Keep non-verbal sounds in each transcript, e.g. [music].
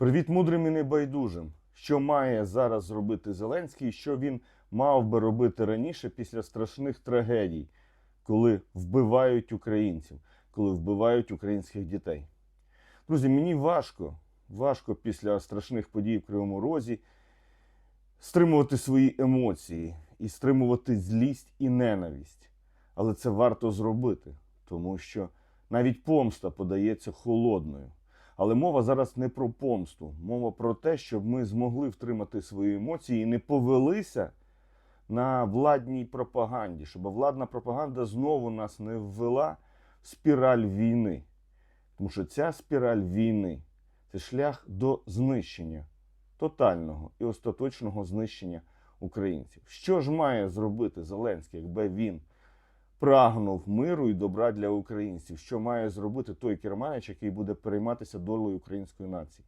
Привіт мудрим і небайдужим. Що має зараз зробити Зеленський, і що він мав би робити раніше після страшних трагедій, коли вбивають українців, коли вбивають українських дітей. Друзі, мені важко, важко після страшних подій в Кривому Розі стримувати свої емоції і стримувати злість і ненависть. Але це варто зробити, тому що навіть помста подається холодною. Але мова зараз не про помсту, мова про те, щоб ми змогли втримати свої емоції і не повелися на владній пропаганді, щоб владна пропаганда знову нас не ввела в спіраль війни. Тому що ця спіраль війни це шлях до знищення, тотального і остаточного знищення українців. Що ж має зробити Зеленський, якби він прагнув миру і добра для українців? Що має зробити той керманич, який буде перейматися долею української нації?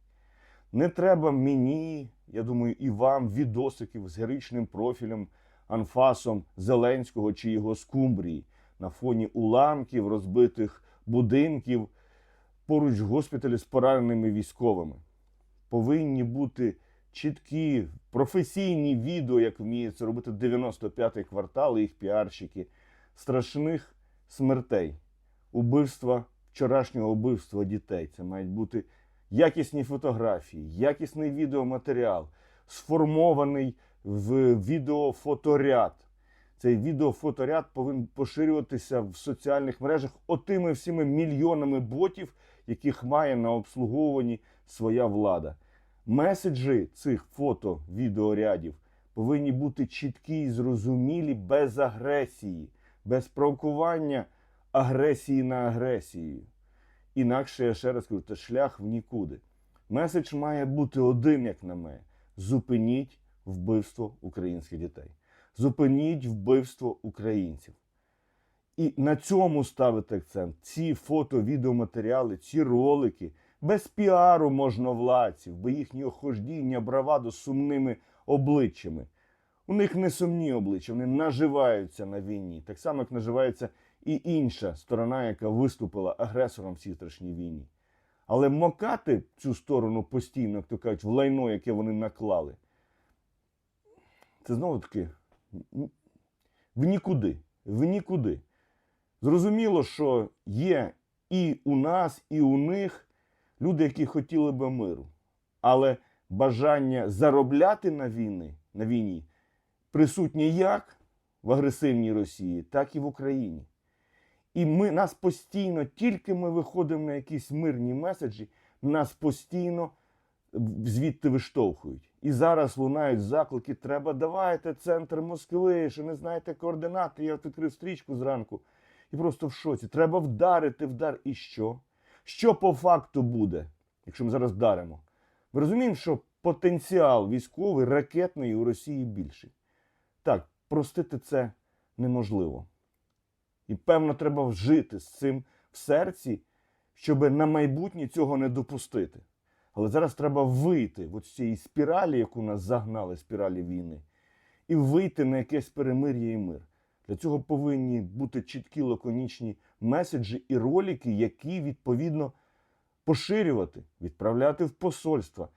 Не треба мені, я думаю, і вам відосиків з героїчним профілем, анфасом Зеленського чи його скумбрії на фоні уламків, розбитих будинків поруч госпіталі з пораненими військовими. Повинні бути чіткі професійні відео, як вміє це робити 95-й квартал і їх піарщики, страшних смертей, убивства, вчорашнього вбивства дітей. Це мають бути якісні фотографії, якісний відеоматеріал, сформований в відеофоторяд. Цей відеофоторяд повинен поширюватися в соціальних мережах отими всіми мільйонами ботів, яких має на обслуговуванні своя влада. Меседжі цих фото-відеорядів повинні бути чіткі і зрозумілі без агресії, без провокування агресії на агресію. Інакше, я ще раз кажу, це шлях в нікуди. Меседж має бути один, як на мене. Зупиніть вбивство українських дітей. Зупиніть вбивство українців. І на цьому ставити акцент. Ці фото, відеоматеріали, ці ролики без піару можновладців, бо їхні охождіння, бравадо з сумними обличчями. У них не сумні обличчя, вони наживаються на війні. Так само, як наживається і інша сторона, яка виступила агресором в цій страшній війні. Але мокати цю сторону постійно, як то кажуть, в лайно, яке вони наклали, це знову таки в нікуди. В нікуди. Зрозуміло, що є і у нас, і у них люди, які хотіли би миру. Але бажання заробляти на війни, на війні присутнє як в агресивній Росії, так і в Україні. І ми нас постійно, тільки ми виходимо на якісь мирні меседжі, нас постійно звідти виштовхують. І зараз лунають заклики: треба давайте центр Москви, що не знаєте координати. Я відкрив стрічку зранку і просто в шоці. Треба вдарити, вдар. І що? Що по факту буде, якщо ми зараз вдаримо? Ми розуміємо, що потенціал військовий, ракетний у Росії більший. Так, простити це неможливо. І певно, треба вжити з цим в серці, щоб на майбутнє цього не допустити. Але зараз треба вийти от з цієї спіралі, яку нас загнали, спіралі війни, і вийти на якесь перемир'я і мир. Для цього повинні бути чіткі лаконічні меседжі і ролики, які відповідно поширювати, відправляти в посольства.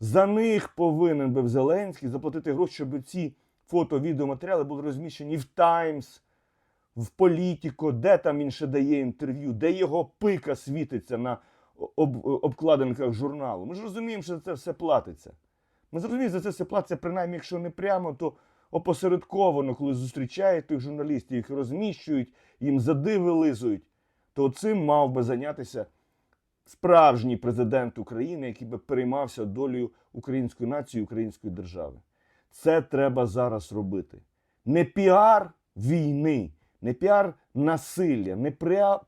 За них повинен би Зеленський заплатити гроші, щоб ці фото, відеоматеріали були розміщені в Таймс, в Політіко, де там він ще дає інтерв'ю, де його пика світиться на об, обкладинках журналу. Ми ж розуміємо, що за це все платиться. Ми зрозуміємо, за це все платиться, принаймні, якщо не прямо, то опосередковано, коли зустрічають тих журналістів, їх розміщують, їм зади вилизують, то цим мав би зайнятися справжній президент України, який би переймався долею української нації, української держави. Це треба зараз робити. Не піар війни, не піар насилля, не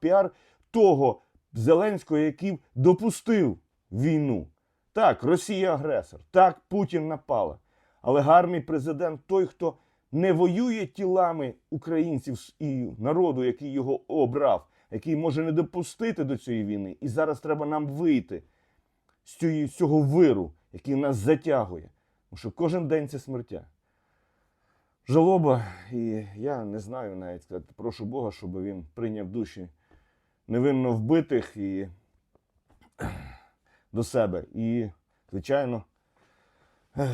піар того Зеленського, який допустив війну. Так, Росія агресор, так, Путін напала. Але гарний президент той, хто не воює тілами українців і народу, який його обрав, який може не допустити до цієї війни. І зараз треба нам вийти з цього виру, який нас затягує. Тому що кожен день це смертя. Жалоба, і я не знаю навіть сказати, прошу Бога, щоб він прийняв душі невинно вбитих і [clears throat] до себе і Звичайно,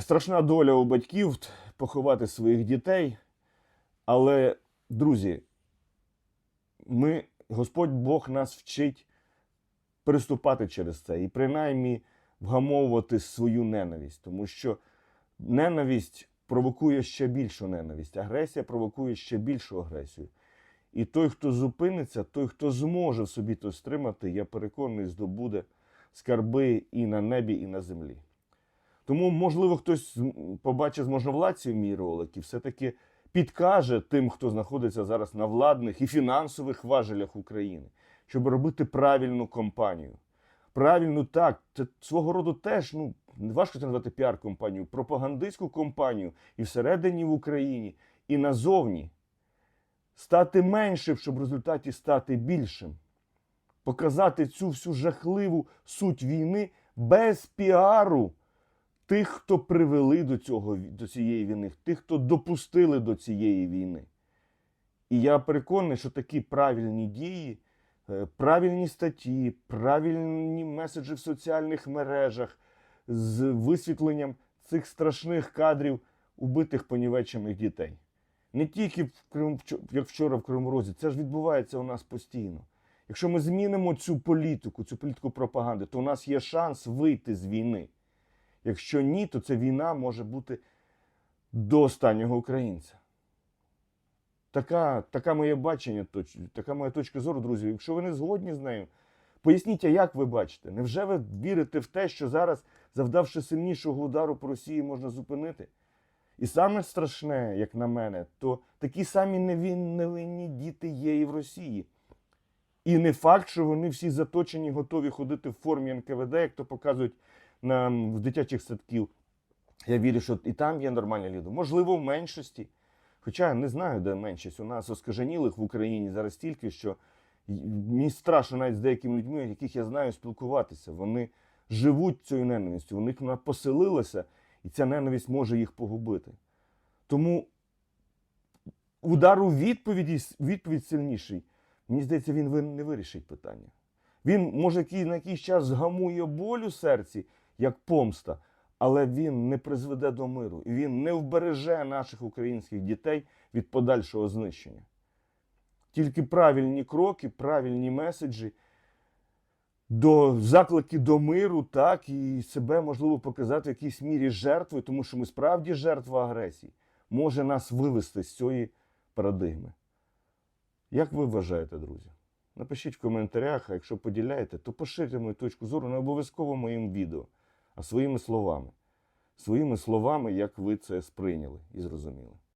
страшна доля у батьків поховати своїх дітей. Але, друзі, ми, Господь Бог нас вчить переступати через це і принаймні вгамовувати свою ненависть, тому що ненависть провокує ще більшу ненависть, агресія провокує ще більшу агресію. І той, хто зупиниться, той, хто зможе собі то стримати, я переконаний, здобуде скарби і на небі, і на землі. Тому, можливо, хтось побачить з можновладців мій ролик і все-таки підкаже тим, хто знаходиться зараз на владних і фінансових важелях України, щоб робити правильну кампанію. Правильну так, це свого роду теж, ну, важко це назвати піар-компанію, пропагандистську компанію і всередині в Україні, і назовні. Стати меншим, щоб в результаті стати більшим. Показати цю всю жахливу суть війни без піару тих, хто привели до, цього, до цієї війни, тих, хто допустили до цієї війни. І я переконаний, що такі правильні дії, е, правильні статті, правильні меседжі в соціальних мережах з висвітленням цих страшних кадрів убитих понівечених дітей. Не тільки в Крим, як вчора в Кривому Розі, це ж відбувається у нас постійно. Якщо ми змінимо цю політику, цю політику пропаганди, то у нас є шанс вийти з війни. Якщо ні, то ця війна може бути до останнього українця. Така, така моє бачення, така моя точка зору, друзі. Якщо ви не згодні з нею, поясніть, а як ви бачите? Невже ви вірите в те, що зараз, завдавши сильнішого удару по Росії, можна зупинити? І саме страшне, як на мене, то такі самі невин- невинні діти є і в Росії. І не факт, що вони всі заточені, готові ходити в формі НКВД, як то показують на, в дитячих садків. Я вірю, що і там є нормальні люди. Можливо, в меншості. Хоча я не знаю, де меншість. У нас оскаженілих в Україні зараз стільки, що мені страшно навіть з деякими людьми, яких я знаю, спілкуватися. Вони живуть цією ненавистю, них вона поселилася, і ця ненависть може їх погубити. Тому удар у відповіді, відповідь сильніший. Мені здається, він не вирішить питання. Він, може, на якийсь час згамує боль у серці, як помста, але він не призведе до миру. І він не вбереже наших українських дітей від подальшого знищення. Тільки правильні кроки, правильні меседжі, до заклики до миру, так, і себе можливо показати в якійсь мірі жертвою, тому що ми справді жертва агресії, може нас вивести з цієї парадигми. Як ви вважаєте, друзі? Напишіть в коментарях, а якщо поділяєте, то поширте мою точку зору не обов'язково моїм відео, а своїми словами. Своїми словами, як ви це сприйняли і зрозуміли.